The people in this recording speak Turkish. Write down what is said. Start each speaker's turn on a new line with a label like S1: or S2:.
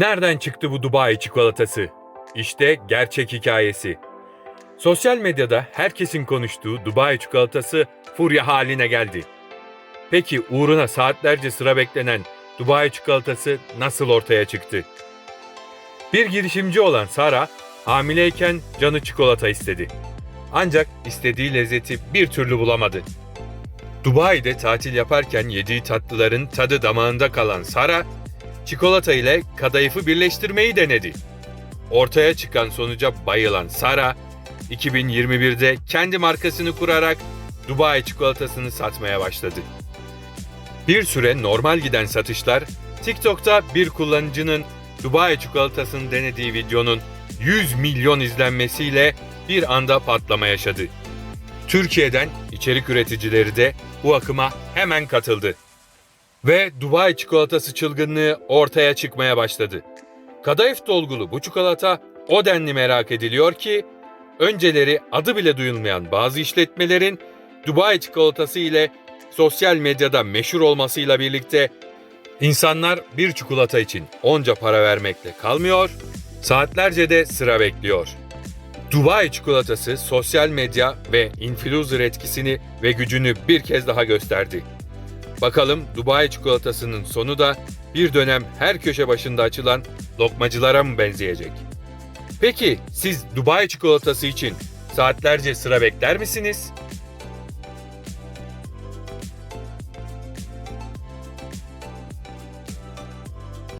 S1: Nereden çıktı bu Dubai çikolatası? İşte gerçek hikayesi. Sosyal medyada herkesin konuştuğu Dubai çikolatası furya haline geldi. Peki uğruna saatlerce sıra beklenen Dubai çikolatası nasıl ortaya çıktı? Bir girişimci olan Sara, hamileyken canı çikolata istedi. Ancak istediği lezzeti bir türlü bulamadı. Dubai'de tatil yaparken yediği tatlıların tadı damağında kalan Sara, çikolata ile kadayıfı birleştirmeyi denedi. Ortaya çıkan sonuca bayılan Sara, 2021'de kendi markasını kurarak Dubai çikolatasını satmaya başladı. Bir süre normal giden satışlar, TikTok'ta bir kullanıcının Dubai çikolatasını denediği videonun 100 milyon izlenmesiyle bir anda patlama yaşadı. Türkiye'den içerik üreticileri de bu akıma hemen katıldı. Ve Dubai çikolatası çılgınlığı ortaya çıkmaya başladı. Kadayıf dolgulu bu çikolata o denli merak ediliyor ki önceleri adı bile duyulmayan bazı işletmelerin Dubai çikolatası ile sosyal medyada meşhur olmasıyla birlikte insanlar bir çikolata için onca para vermekle kalmıyor, saatlerce de sıra bekliyor. Dubai çikolatası sosyal medya ve influencer etkisini ve gücünü bir kez daha gösterdi. Bakalım Dubai çikolatasının sonu da bir dönem her köşe başında açılan lokmacılara mı benzeyecek? Peki siz Dubai çikolatası için saatlerce sıra bekler misiniz?